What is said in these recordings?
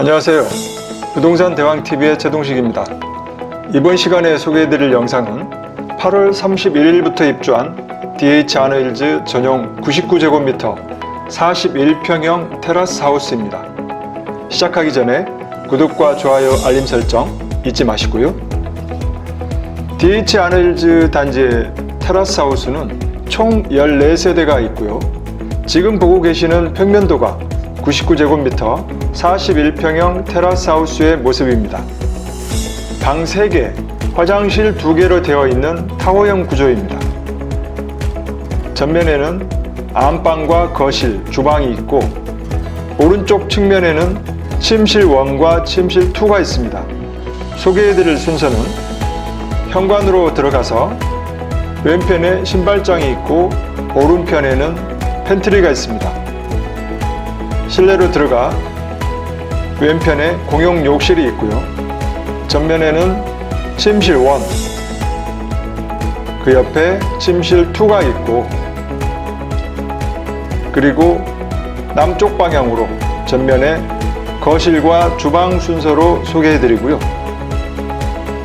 안녕하세요. 부동산 대왕TV의 최동식입니다. 이번 시간에 소개해드릴 영상은 8월 31일부터 입주한 DH 아너힐즈 전용 99제곱미터 41평형 테라스 하우스입니다. 시작하기 전에 구독과 좋아요, 알림 설정 잊지 마시고요. DH 아너힐즈 단지의 테라스 하우스는 총 14세대가 있고요. 지금 보고 계시는 평면도가 99제곱미터 41평형 테라스 하우스의 모습입니다. 방 3개, 화장실 2개로 되어 있는 타워형 구조입니다. 전면에는 안방과 거실, 주방이 있고 오른쪽 측면에는 침실 1과 침실 2가 있습니다. 소개해드릴 순서는 현관으로 들어가서 왼편에 신발장이 있고 오른편에는 팬트리가 있습니다. 실내로 들어가 왼편에 공용 욕실이 있고요. 전면에는 침실 1, 그 옆에 침실 2가 있고 그리고 남쪽 방향으로 전면에 거실과 주방 순서로 소개해 드리고요.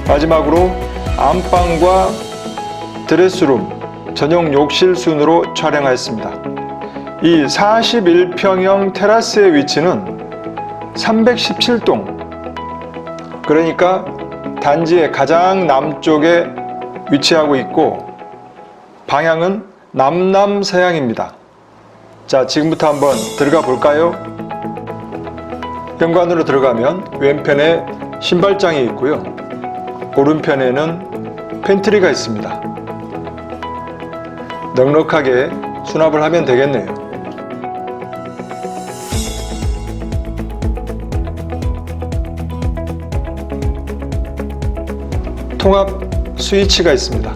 마지막으로 안방과 드레스룸 전용 욕실 순으로 촬영하였습니다. 이 41평형 테라스의 위치는 317동 그러니까 단지의 가장 남쪽에 위치하고 있고 방향은 남남서양입니다. 자, 지금부터 한번 들어가 볼까요? 현관으로 들어가면 왼편에 신발장이 있고요. 오른편에는 팬트리가 있습니다. 넉넉하게 수납을 하면 되겠네요. 통합 스위치가 있습니다.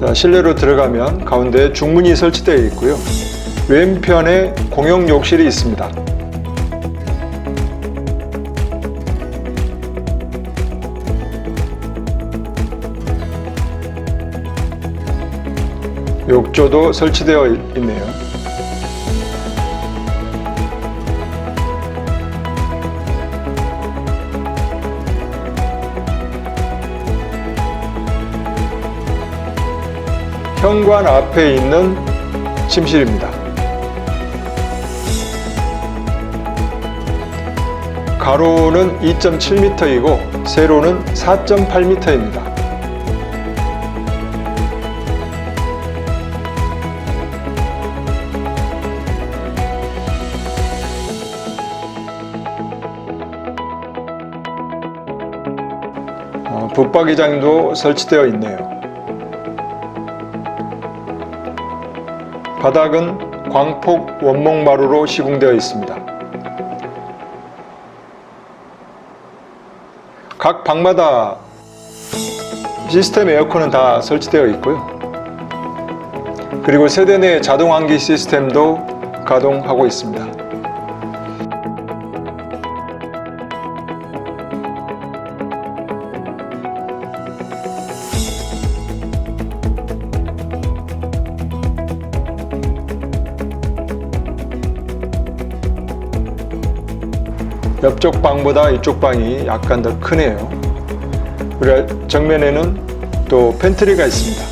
자, 실내로 들어가면 가운데 중문이 설치되어 있고요. 왼편에 공용 욕실이 있습니다. 욕조도 설치되어 있네요. 현관 앞에 있는 침실입니다. 가로는 2.7m이고 세로는 4.8m입니다. 어, 붙박이장도 설치되어 있네요. 바닥은 광폭 원목마루로 시공되어 있습니다. 각 방마다 시스템 에어컨은 다 설치되어 있고요. 그리고 세대 내 자동 환기 시스템도 가동하고 있습니다. 옆쪽 방보다 이쪽 방이 약간 더 크네요. 그리고 정면에는 또 팬트리가 있습니다.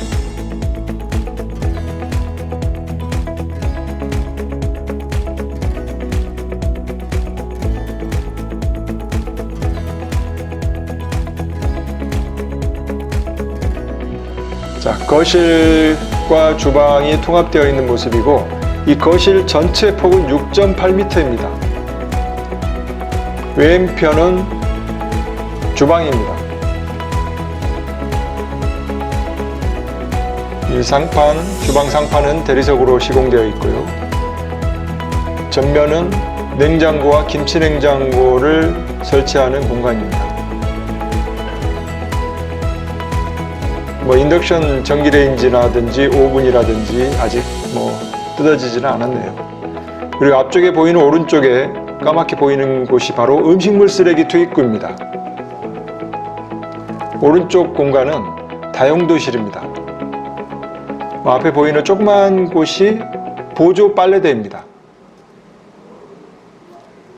자, 거실과 주방이 통합되어 있는 모습이고 이 거실 전체 폭은 6.8m입니다. 왼편은 주방입니다. 이 상판, 주방 상판은 대리석으로 시공되어 있고요. 전면은 냉장고와 김치 냉장고를 설치하는 공간입니다. 뭐 인덕션 전기레인지라든지 오븐이라든지 아직 뭐 뜯어지지는 않았네요. 그리고 앞쪽에 보이는 오른쪽에 까맣게 보이는 곳이 바로 음식물 쓰레기 투입구입니다. 오른쪽 공간은 다용도실입니다. 뭐 앞에 보이는 조그만 곳이 보조 빨래대입니다.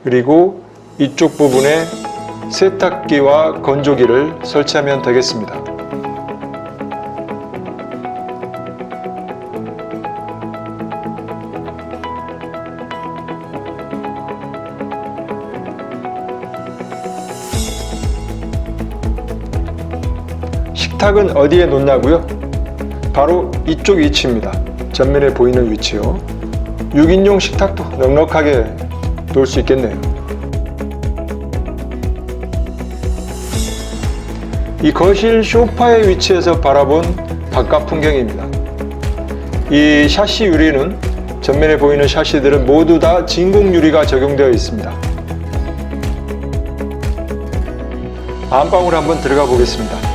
그리고 이쪽 부분에 세탁기와 건조기를 설치하면 되겠습니다. 식탁은 어디에 놓냐고요? 바로 이쪽 위치입니다. 전면에 보이는 위치요. 6인용 식탁도 넉넉하게 놓을 수 있겠네요. 이 거실 소파의 위치에서 바라본 바깥 풍경입니다. 이 샤시 유리는 전면에 보이는 샤시들은 모두 다 진공 유리가 적용되어 있습니다. 안방으로 한번 들어가 보겠습니다.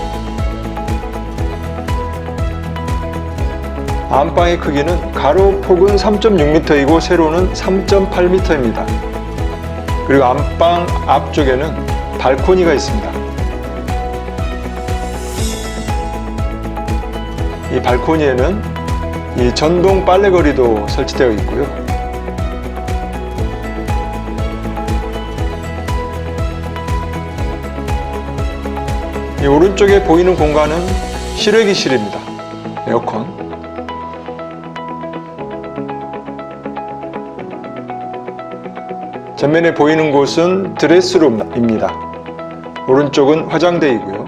안방의 크기는 가로 폭은 3.6m이고 세로는 3.8m입니다. 그리고 안방 앞쪽에는 발코니가 있습니다. 이 발코니에는 이 전동 빨래거리도 설치되어 있고요. 이 오른쪽에 보이는 공간은 실외기실입니다. 에어컨. 전면에 보이는 곳은 드레스룸입니다. 오른쪽은 화장대이고요.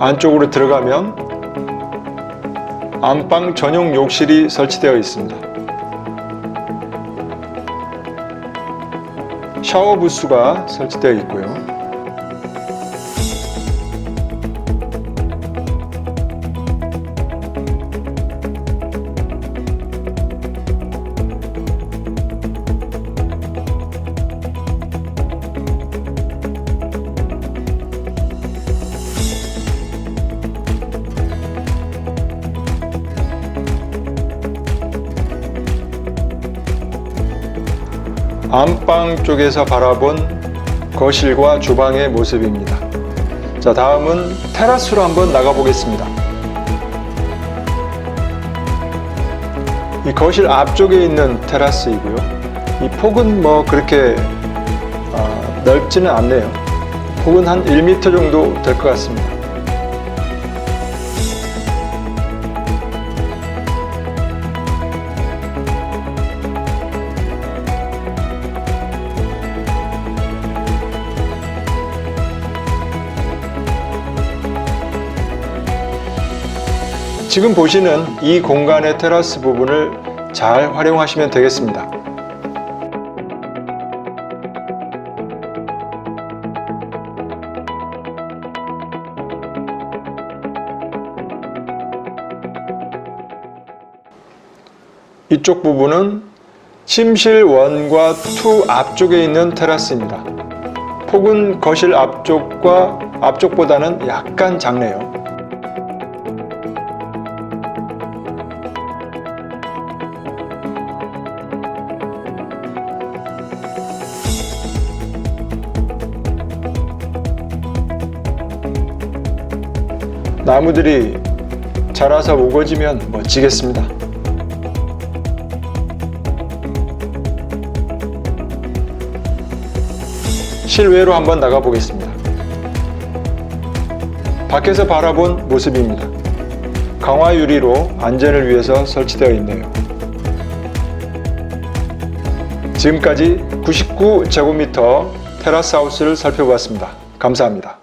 안쪽으로 들어가면 안방 전용 욕실이 설치되어 있습니다. 샤워 부스가 설치되어 있고요. 안방 쪽에서 바라본 거실과 주방의 모습입니다. 자, 다음은 테라스로 한번 나가 보겠습니다. 이 거실 앞쪽에 있는 테라스이고요. 이 폭은 뭐 그렇게 아, 넓지는 않네요. 폭은 한 1m 정도 될 것 같습니다. 지금 보시는 이 공간의 테라스 부분을 잘 활용하시면 되겠습니다. 이쪽 부분은 침실 원과 투 앞쪽에 있는 테라스입니다. 폭은 거실 앞쪽과 앞쪽보다는 약간 작네요. 나무들이 자라서 우거지면 멋지겠습니다. 실외로 한번 나가 보겠습니다. 밖에서 바라본 모습입니다. 강화 유리로 안전을 위해서 설치되어 있네요. 지금까지 99제곱미터 테라스 하우스를 살펴보았습니다. 감사합니다.